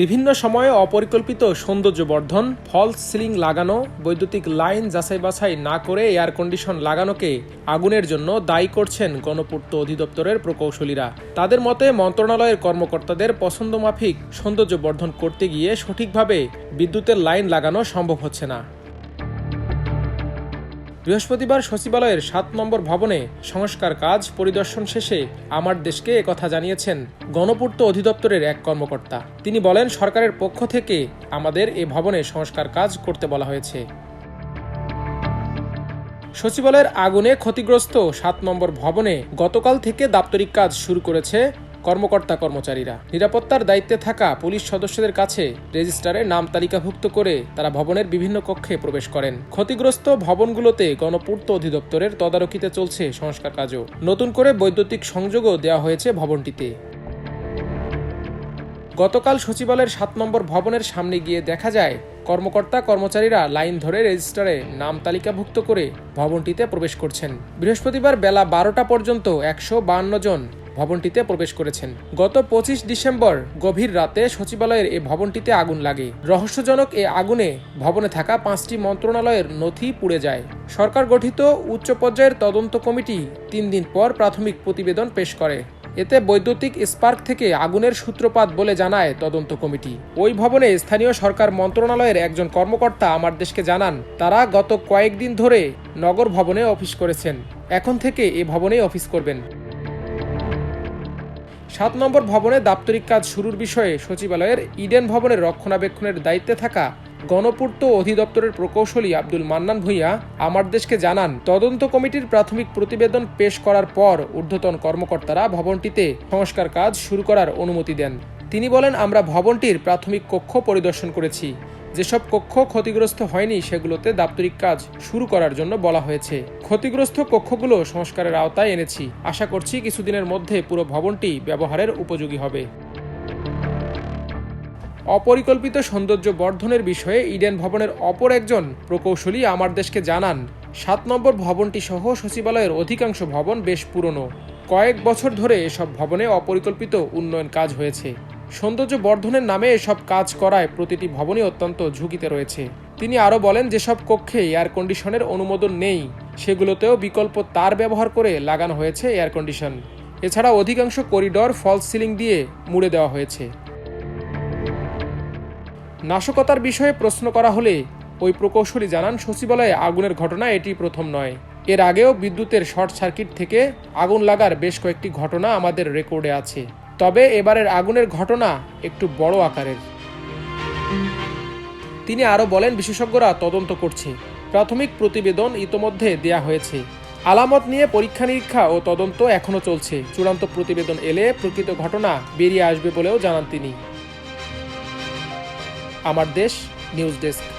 বিভিন্ন সময়ে অপরিকল্পিত সৌন্দর্য বর্ধন ফলস সিলিং লাগানো, বৈদ্যুতিক লাইন যাচাই বাছাই না করে এয়ার কন্ডিশন লাগানোকে আগুনের জন্য দায়ী করছেন গণপূর্ত অধিদপ্তরের প্রকৌশলীরা। তাদের মতে, মন্ত্রণালয়ের কর্মকর্তাদের পছন্দমাফিক সৌন্দর্য বর্ধন করতে গিয়ে সঠিকভাবে বিদ্যুতের লাইন লাগানো সম্ভব হচ্ছে না। বৃহস্পতিবার সচিবালয়ের সাত নম্বর ভবনে সংস্কার কাজ পরিদর্শন শেষে আমার দেশকে একথা জানিয়েছেন গণপূর্ত অধিদপ্তরের এক কর্মকর্তা। তিনি বলেন, সরকারের পক্ষ থেকে আমাদের এ ভবনে সংস্কার কাজ করতে বলা হয়েছে। সচিবালয়ের আগুনে ক্ষতিগ্রস্ত সাত নম্বর ভবনে গতকাল থেকে দাপ্তরিক কাজ শুরু করেছে কর্মকর্তা কর্মচারীরা। নিরাপত্তার দায়িত্বে থাকা পুলিশ সদস্যদের কাছে রেজিস্টারে নাম তালিকাভুক্ত করে তারা ভবনের বিভিন্ন কক্ষে প্রবেশ করেন। ক্ষতিগ্রস্ত ভবনগুলোতে গণপূর্ত অধিদপ্তরের তদারকিতে চলছে সংস্কার কাজও। নতুন করে বৈদ্যুতিক সংযোগও দেওয়া হয়েছে ভবনটিতে। গতকাল সচিবালয়ের সাত নম্বর ভবনের সামনে গিয়ে দেখা যায়, কর্মকর্তা কর্মচারীরা লাইন ধরে রেজিস্টারে নাম তালিকাভুক্ত করে ভবনটিতে প্রবেশ করছেন। বৃহস্পতিবার বেলা বারোটা পর্যন্ত একশো জন ভবনটিতে প্রবেশ করেছেন। গত পঁচিশ ডিসেম্বর গভীর রাতে সচিবালয়ের এ ভবনটিতে আগুন লাগে। রহস্যজনক এ আগুনে ভবনে থাকা পাঁচটি মন্ত্রণালয়ের নথি পুড়ে যায়। সরকার গঠিত উচ্চ পর্যায়ের তদন্ত কমিটি তিন দিন পর প্রাথমিক প্রতিবেদন পেশ করে। এতে বৈদ্যুতিক স্পার্ক থেকে আগুনের সূত্রপাত বলে জানায় তদন্ত কমিটি। ওই ভবনে স্থানীয় সরকার মন্ত্রণালয়ের একজন কর্মকর্তা আমার দেশকে জানান, তারা গত কয়েকদিন ধরে নগর ভবনে অফিস করেছেন। এখন থেকে এ ভবনেই অফিস করবেন। সাত নম্বর ভবনে দাপ্তরিক কাজ শুরুর বিষয়ে সচিবালয়ের ইডেন ভবনের রক্ষণাবেক্ষণের দায়িত্বে থাকা গণপূর্ত অধিদপ্তরের প্রকৌশলী আব্দুল মান্নান ভূঁইয়া আমার দেশকে জানান, তদন্ত কমিটির প্রাথমিক প্রতিবেদন পেশ করার পর ঊর্ধ্বতন কর্মকর্তারা ভবনটিতে সংস্কার কাজ শুরু করার অনুমতি দেন। তিনি বলেন, আমরা ভবনটির প্রাথমিক কক্ষ পরিদর্শন করেছি। যেসব কক্ষ ক্ষতিগ্রস্ত হয়নি, সেগুলোতে দাপ্তরিক কাজ শুরু করার জন্য বলা হয়েছে। ক্ষতিগ্রস্ত কক্ষগুলো সংস্কারের আওতায় এনেছি। আশা করছি কিছুদিনের মধ্যে পুরো ভবনটি ব্যবহারের উপযোগী হবে। অপরিকল্পিত সৌন্দর্য বর্ধনের বিষয়ে ইডেন ভবনের অপর একজন প্রকৌশলী আমার দেশকে জানান, সাত নম্বর ভবনটি সহ সচিবালয়ের অধিকাংশ ভবন বেশ পুরনো। কয়েক বছর ধরে এসব ভবনে অপরিকল্পিত উন্নয়ন কাজ হয়েছে। সৌন্দর্য বর্ধনের নামে এসব কাজ করায় প্রতিটি ভবনই অত্যন্ত ঝুঁকিতে রয়েছে। তিনি আরও বলেন, যেসব কক্ষে এয়ার কন্ডিশনের অনুমোদন নেই, সেগুলোতেও বিকল্প তার ব্যবহার করে লাগানো হয়েছে এয়ার কন্ডিশন এছাড়া অধিকাংশ করিডর ফলস সিলিং দিয়ে মুড়ে দেওয়া হয়েছে। নাশকতার বিষয়ে প্রশ্ন করা হলে ওই প্রকৌশলী জানান, সচিবালয়ে আগুনের ঘটনা এটি প্রথম নয়। এর আগেও বিদ্যুতের শর্ট সার্কিট থেকে আগুন লাগার বেশ কয়েকটি ঘটনা আমাদের রেকর্ডে আছে। তবে এবারের আগুনের ঘটনা একটু বড় আকারের। তিনি আরও বলেন, বিশেষজ্ঞরা তদন্ত করছে। প্রাথমিক প্রতিবেদন ইতোমধ্যে দেয়া হয়েছে। আলামত নিয়ে পরীক্ষা নিরীক্ষা ও তদন্ত এখনও চলছে। চূড়ান্ত প্রতিবেদন এলে প্রকৃত ঘটনা বেরিয়ে আসবে বলেও জানান তিনি। আমার দেশ, নিউজ ডেস্ক।